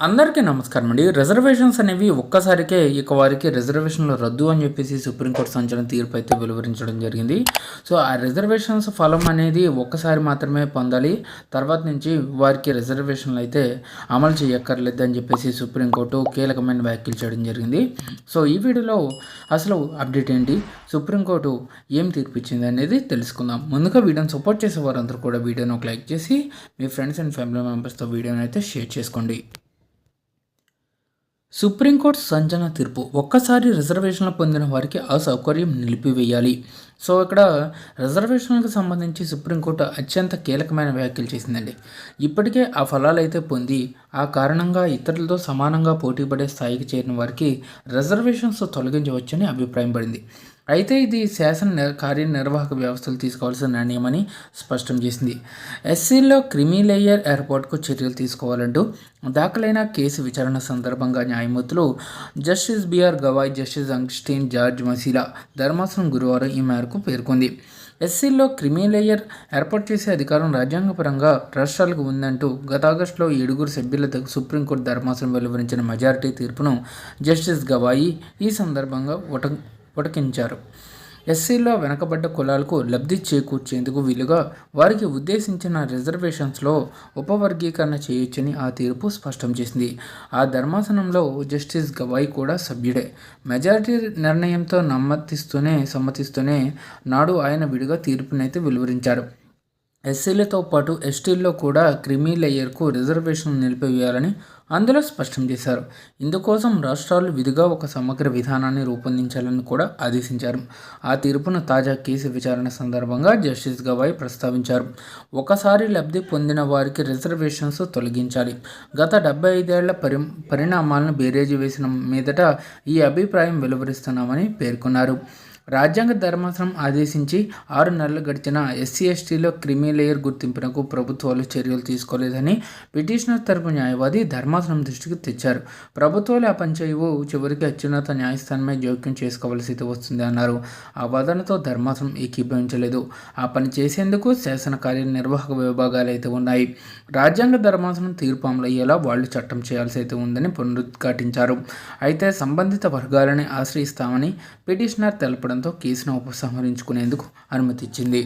అందరికీ నమస్కారం అండి. రిజర్వేషన్స్ అనేవి ఒక్కసారికే ఇక వారికి రిజర్వేషన్లు రద్దు అని చెప్పేసి సుప్రీంకోర్టు సంచలన తీర్పు అయితే వెలువరించడం జరిగింది. సో ఆ రిజర్వేషన్స్ ఫలం అనేది ఒక్కసారి మాత్రమే పొందాలి. తర్వాత నుంచి వారికి రిజర్వేషన్లు అయితే అమలు చేయక్కర్లేదు అని చెప్పేసి సుప్రీంకోర్టు కీలకమైన వ్యాఖ్యలు చేయడం జరిగింది. సో ఈ వీడియోలో అసలు అప్డేట్ ఏంటి? సుప్రీంకోర్టు ఏం తీర్పు ఇచ్చింది అనేది తెలుసుకుందాం. ముందుగా వీడియోని సపోర్ట్ చేసే వారందరూ కూడా వీడియోని ఒక లైక్ చేసి మీ ఫ్రెండ్స్ అండ్ ఫ్యామిలీ మెంబర్స్తో వీడియోని అయితే షేర్ చేసుకోండి. సుప్రీంకోర్టు సంచలన తీర్పు. ఒక్కసారి రిజర్వేషన్లు పొందిన వారికి ఆ సౌకర్యం నిలిపివేయాలి. సో ఇక్కడ రిజర్వేషన్లకు సంబంధించి సుప్రీంకోర్టు అత్యంత కీలకమైన వ్యాఖ్యలు చేసిందండి. ఇప్పటికే ఆ ఫలాలు అయితే పొంది ఆ కారణంగా ఇతరులతో సమానంగా పోటీపడే స్థాయికి చేరిన వారికి రిజర్వేషన్స్ తొలగించవచ్చని అభిప్రాయం పడింది అయితే ఇది శాసన కార్యనిర్వాహక వ్యవస్థలు తీసుకోవాల్సిన నిర్ణయమని స్పష్టం చేసింది. ఎస్సీలో క్రిమిలేయర్ ఏర్పాటుకు చర్యలు తీసుకోవాలంటూ దాఖలైన కేసు విచారణ సందర్భంగా న్యాయమూర్తులు justice BR Gavai justice Augustine George మసీలా ధర్మాసనం గురువారం ఈ మేరకు పేర్కొంది. ఎస్సీలో క్రిమిలేయర్ ఏర్పాటు చేసే అధికారం రాజ్యాంగపరంగా రాష్ట్రాలకు ఉందంటూ గత ఆగస్టులో ఏడుగురు సభ్యులతో సుప్రీంకోర్టు ధర్మాసనం వెలువరించిన మెజారిటీ తీర్పును జస్టిస్ గవాయి ఈ సందర్భంగా ఉట ఉటకించారు ఎస్సీలో వెనకబడ్డ కులాలకు లబ్ధి చేకూర్చేందుకు వీలుగా వారికి ఉద్దేశించిన రిజర్వేషన్స్లో ఉపవర్గీకరణ చేయొచ్చని ఆ తీర్పు స్పష్టం చేసింది. ఆ ధర్మాసనంలో జస్టిస్ గవాయి కూడా సభ్యుడే. మెజారిటీ నిర్ణయంతో నమ్మతిస్తూనే సమ్మతిస్తూనే నాడు ఆయన విడిగా తీర్పునైతే వెలువరించారు. ఎస్సీలతో పాటు ఎస్టీల్లో కూడా క్రిమీ లేయర్కు రిజర్వేషన్ నిలిపివేయాలని అందులో స్పష్టం చేశారు. ఇందుకోసం రాష్ట్రాలు విధిగా ఒక సమగ్ర విధానాన్ని రూపొందించాలని కూడా ఆదేశించారు. ఆ తీర్పును తాజా కేసు విచారణ సందర్భంగా జస్టిస్ గవాయ్ ప్రస్తావించారు. ఒకసారి లబ్ధి పొందిన వారికి రిజర్వేషన్స్ తొలగించాలి. గత డెబ్బై ఐదేళ్ళ పరి పరిణామాలను బేరేజీ వేసిన మీదట ఈ అభిప్రాయం వెలువరిస్తున్నామని పేర్కొన్నారు. రాజ్యాంగ ధర్మాసనం ఆదేశించి ఆరు నెలలు గడిచిన ఎస్సీ ఎస్టీలో క్రిమిలేయర్ గుర్తింపునకు ప్రభుత్వాలు చర్యలు తీసుకోలేదని పిటిషనర్ తరపు న్యాయవాది ధర్మాసనం దృష్టికి తెచ్చారు. ప్రభుత్వాలు ఆ పనిచేయవు చివరికి అత్యున్నత న్యాయస్థానమే జోక్యం చేసుకోవలసి వస్తుంది అన్నారు. ఆ వాదనతో ధర్మాసనం ఏకీభవించలేదు. ఆ పని చేసేందుకు శాసన కార్యనిర్వాహక విభాగాలు అయితే ఉన్నాయి. రాజ్యాంగ ధర్మాసనం తీర్పు అమలయ్యేలా వాళ్ళు చట్టం చేయాల్సి అయితే ఉందని పునరుద్ఘాటించారు. అయితే సంబంధిత వర్గాలని ఆశ్రయిస్తామని పిటిషనర్ తెలపడం రావడంతో కేసును ఉపసంహరించుకునేందుకు అనుమతిచ్చింది.